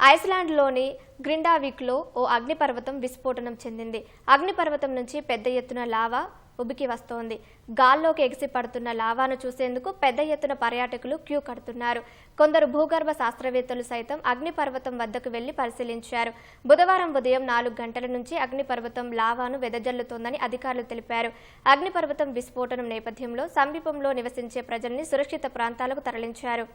ఐస్లాండ్లోని గ్రిండావిక్లో ఓ అగ్నిపర్వతం విస్ఫోటనం చెందింది. అగ్నిపర్వతం నుంచి పెద్ద ఎత్తున లావా ఉబికి వస్తోంది. గాల్లోకి ఎగిసి పడుతున్న లావాను చూసేందుకు పెద్ద ఎత్తున పర్యాటకులు క్యూ కడుతున్నారు. కొందరు భూగర్భ శాస్త్రవేత్తలు సైతం అగ్నిపర్వతం వద్దకు వెళ్ళి పరిశీలించారు. బుధవారం ఉదయం నాలుగు గంటల నుంచి అగ్నిపర్వతం లావాను వెదజల్లుతోందని అధికారులు తెలిపారు. అగ్నిపర్వతం విస్ఫోటనం నేపథ్యంలో సమీపంలో నివసించే ప్రజల్ని సురక్షిత ప్రాంతాలకు తరలించారు.